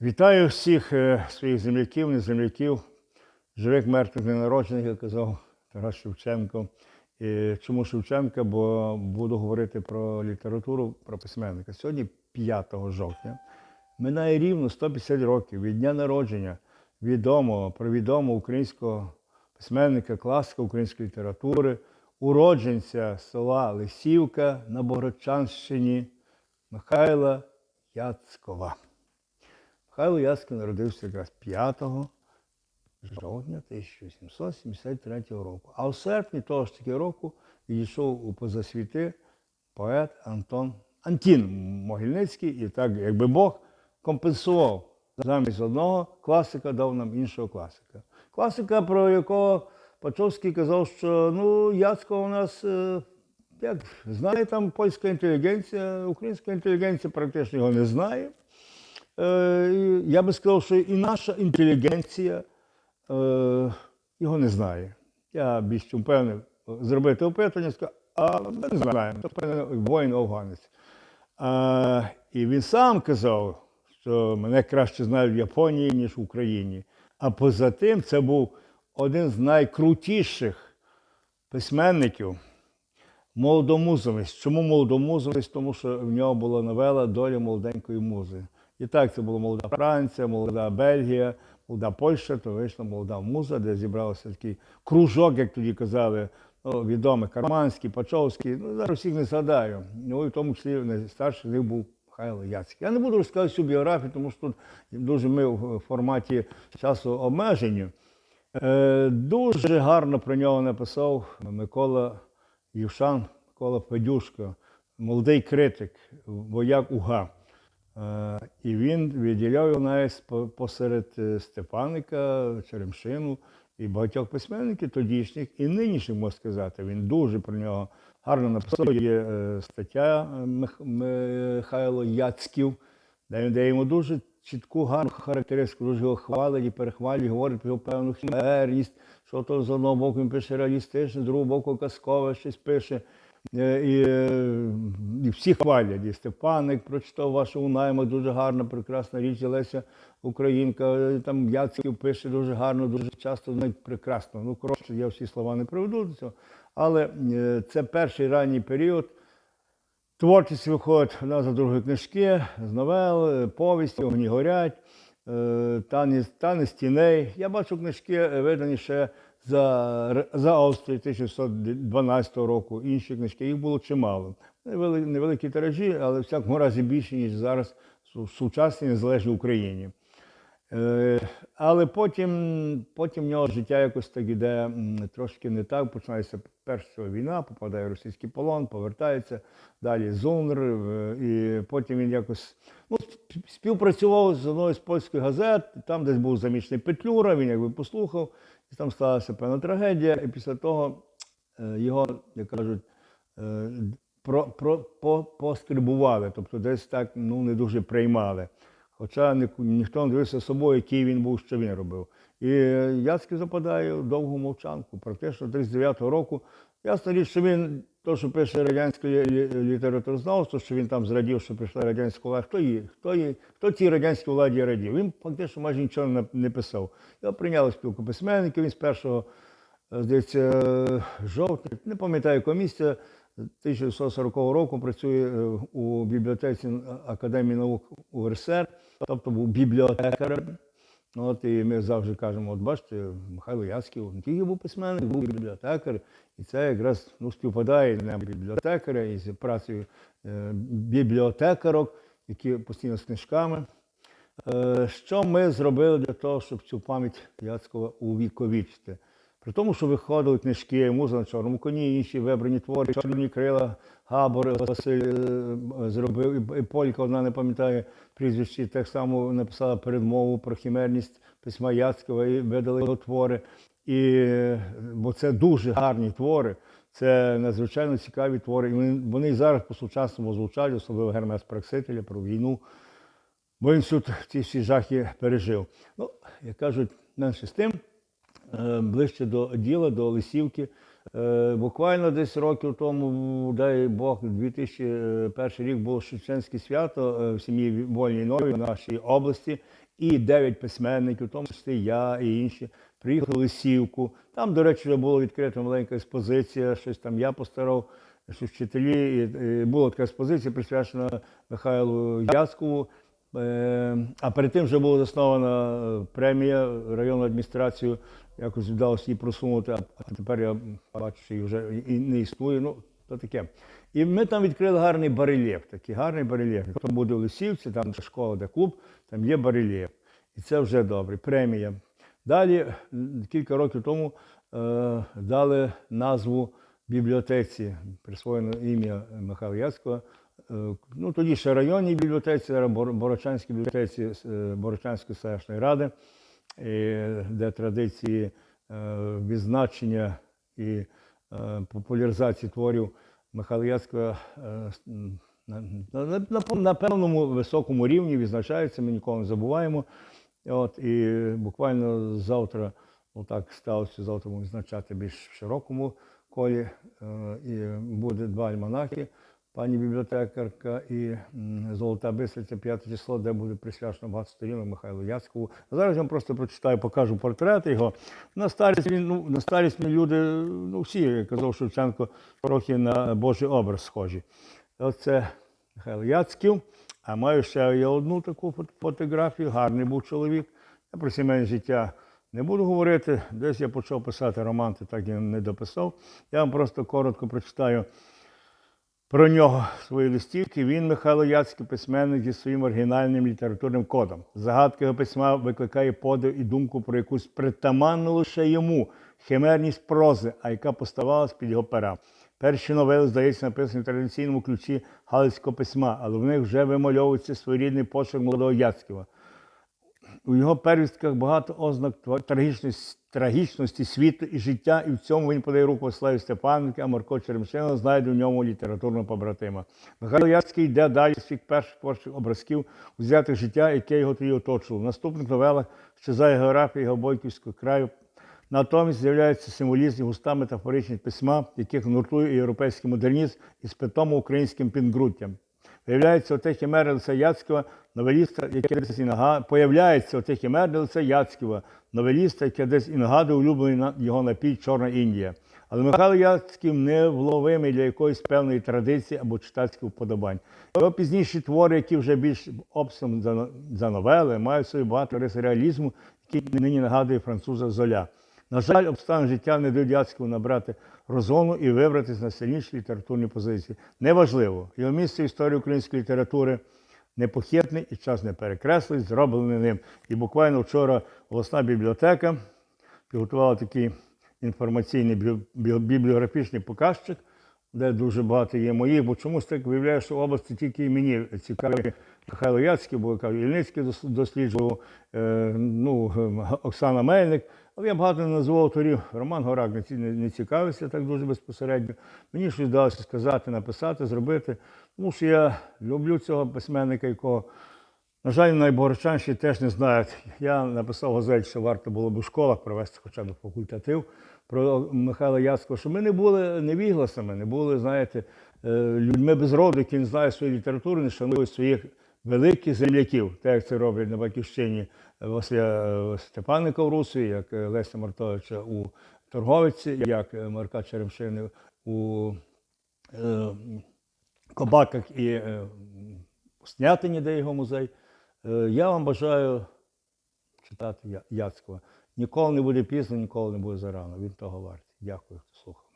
Вітаю всіх е, своїх земляків, неземляків, живих мертвих ненароджених, як казав Тарас Шевченко. І чому Шевченка? Бо буду говорити про літературу, про письменника. Сьогодні 5 жовтня. Минає рівно 150 років від дня народження відомого, провідомого українського письменника, класика української літератури, уродженця села Лисівка на Богородчанщині Михайла Яцкова. Михайло Яцько народився якраз 5 жовтня 1873 року. А в серпні того ж таки року відійшов у позасвіти поет Антон Антін Могильницький, і так, якби Бог компенсував замість одного класика, дав нам іншого класика. Класика, про якого Пачовський казав, що ну, Яцько у нас. е, як знає там польська інтелігенція, українська інтелігенція практично його не знає. Е, я би сказав, що і наша інтелігенція е, його не знає. Я більш чим впевнений зробити опитування, а ми не знаємо, певно воїн афганець. І він сам казав, що мене краще знають в Японії, ніж в Україні. А поза тим, це був один з найкрутіших письменників. Молодомузовець. Чому молодомузовець? Тому що в нього була новела Доля молоденької музи. І так, це була молода Франція, молода Бельгія, молода Польща, то вийшла молода муза, де зібрався такий кружок, як тоді казали, ну, відомий Карманський, Пачовський. Ну, зараз всіх не згадаю. Ну, і в тому числі найстарший з них був Михайло Яцький. Я не буду розказувати всю біографію, тому що тут дуже ми в форматі часу обмежені. Е, дуже гарно про нього написав Микола Юшан, Микола Федюшко, молодий критик, вояк УГА. Е, І він відділяв його навіть посеред е, Степаника, Черемшину і багатьох письменників тодішніх і нинішніх, можна сказати. Він дуже про нього гарно написав. Є е, стаття Михайло Яцьків, де, він- де йому дуже чітку, гарну характеристику, дуже його хвалить і перехвалює, говорить про його певну химерність, що то з одного боку він пише реалістичне, з другого боку казкове щось пише. Е, І, е, і всі хвалять. І Степаник прочитав вашу наймах, дуже гарна, прекрасна річ, і Леся Українка, е, там Яцьків пише дуже гарно, дуже часто, навіть прекрасно. Ну, коротше, я всі слова не приведу до цього. Але це перший ранній період. Творчість виходить нас за другої книжки, з новел, повісті, огні горять, е, танець, танець тіней. Я бачу книжки видані ще за, за Австрію 1612 року. Інші книжки, їх було чимало. Невели- Невеликі тиражі, але в всякому разі більше, ніж зараз в сучасній незалежній Україні. Е, Але потім, потім в нього життя якось так іде трошки не так. Починається перша війна, попадає в російський полон, повертається. Далі Зунр, е, і потім він якось ну, співпрацював з одною з польських газет, там десь був замічений Петлюра, він якби послухав, і там сталася певна трагедія. І після того е, його, як кажуть, е, про, про, по, поскрибували, тобто десь так ну, не дуже приймали. Хоча ні, ніхто не дивився собою, який він був, що він робив. І Яцький западає в довгу мовчанку, практично 39-го року. Ясна річ, що він, то, що пише радянське лі- лі- літературознавство, що він там зрадів, що прийшла радянська влада. Хто її, хто її, хто цій радянській владі радів? Він фактично майже нічого не, писав. Його прийняли спілку письменників, він з першого е, здається, жовтня, не пам'ятаю комісія, 1940 року працює е, у бібліотеці Академії наук УРСР, тобто був бібліотекарем. Ну, От і ми завжди кажемо, от бачите, Михайло Яцьків, не тільки був письменник, був бібліотекар, і це якраз ну, співпадає на бібліотекаря із працею е, бібліотекарок, які постійно з книжками. Е, Що ми зробили для того, щоб цю пам'ять Яцькова увіковічити? При тому, що виходили книжки, муза на чорному коні, інші вибрані твори, чорні крила, Габор Василь е, зробив, і- Полька, вона не пам'ятає прізвище, так само написала передмову про хімерність письма Яцького і видали його твори. І, бо це дуже гарні твори, це надзвичайно цікаві твори. І вони, вони зараз по сучасному звучать, особливо Гермес Праксителя про війну. Бо він всю ці всі жахи пережив. Ну, як кажуть, менше з тим, ближче до діла, до Лисівки. Е, Буквально десь років тому, дай Бог, 2001 рік було Шевченське свято е, в сім'ї Вольній Нові в нашій області. І дев'ять письменників, в тому числі я і інші, приїхали в Лисівку. Там, до речі, була відкрита маленька експозиція, щось там я постарав, що вчителі. І, була така експозиція, присвячена Михайлу Яцкову. Е, А перед тим вже була заснована е, премія районною адміністрацією. Якось вдалося її просунути, а тепер я бачу, що її вже і- не існує. Ну, то таке. І ми там відкрили гарний барельєф, такий гарний барельєф. Хто буде в Лисівці, там школа, де клуб, там є барельєф. І це вже добре. Премія. Далі, кілька років тому, е, дали назву бібліотеці, присвоєно ім'я Михайла Яцького. Е, Ну, тоді ще районній бібліотеці, Борочанській бібліотеці е, Борочанської селищної ради, е, де традиції відзначення і популяризації творів Михайла Яцького на, певному високому рівні відзначаються, ми ніколи не забуваємо. От, і буквально завтра, отак сталося, завтра будемо відзначати більш в широкому колі. І буде два альманахи, пані бібліотекарка і Золота Бистриця, 5 число, де буде присвячено багато сторінок Михайлу Яцькову. Зараз я вам просто прочитаю, покажу портрети його. На старість він, ну, на старість люди, ну всі, як казав Шевченко, трохи на Божий образ схожі. Оце Михайло Яцьків. А маю ще я одну таку фотографію. Гарний був чоловік. Я про сімейне життя не буду говорити. Десь я почав писати роман, так і не дописав. Я вам просто коротко прочитаю про нього свої листівки. Він, Михайло Яцький, письменник зі своїм оригінальним літературним кодом. Загадка його письма викликає подив і думку про якусь притаманну лише йому химерність прози, а яка поставала з-під його пера. Перші новели, здається, написані в традиційному ключі галицького письма, але в них вже вимальовується своєрідний почерк молодого Яцького. У його первістках багато ознак тва- трагічності, світу і життя, і в цьому він подає руку Славі Степаненка, а Марко Черемшина знайде в ньому літературного побратима. Михайло Яцький йде далі своїх перших творчих образків, узятих життя, яке його тоді оточило. В наступних новелах щезає географія його Бойківського краю. Натомість з'являється символізм густа метафоричні письма, яких нуртує європейський модернізм із питомо українським підґрунтям. Виявляється, оте хімера Яцького, новеліста, яке десь і нагадує, появляється оте хімера Яцького, новеліста, яке десь і нагадує улюблений його напій Чорна Індія. Але Михайло Яцьків не вловимий для якоїсь певної традиції або читацьких вподобань. Його пізніші твори, які вже більш обсягом за, новели, мають собі багато рис реалізму, який нині нагадує француза Золя. На жаль, обставин життя не дають Яцькову набрати розгону і вибратися на сильніші літературні позиції. Неважливо, його місце історії української літератури непохитне і час не перекреслить, зроблений ним. І буквально вчора обласна бібліотека підготувала такий інформаційний бі- бі- бібліографічний показчик, де дуже багато є моїх, бо чомусь так виявляє, що області тільки мені цікаві Михайло Яцький, бо я кажу, Ільницький дос- досліджував, е, ну, Оксана Мельник. Але я багато не назвав авторів. Роман Горак не цікавився так дуже безпосередньо. Мені щось вдалося сказати, написати, зробити. Тому що я люблю цього письменника, якого, на жаль, найборочанші теж не знають. Я написав газель, що варто було б у школах провести хоча б факультатив про Михайла Яцького, що ми не були невігласами, не були, знаєте, е, людьми без роду, які не знають своєї літератури, не шанують своїх великих земляків, так як це роблять на батьківщині Василя е, Степаника в Русі, як е, Леся Мартовича у Торговиці, як Марка Черемшини у Кобаках і Снятині, де його музей. Е, Я вам бажаю читати Яцького. Ніколи не буде пізно, ніколи не буде зарано. Він того вартий. Дякую, хто слухав.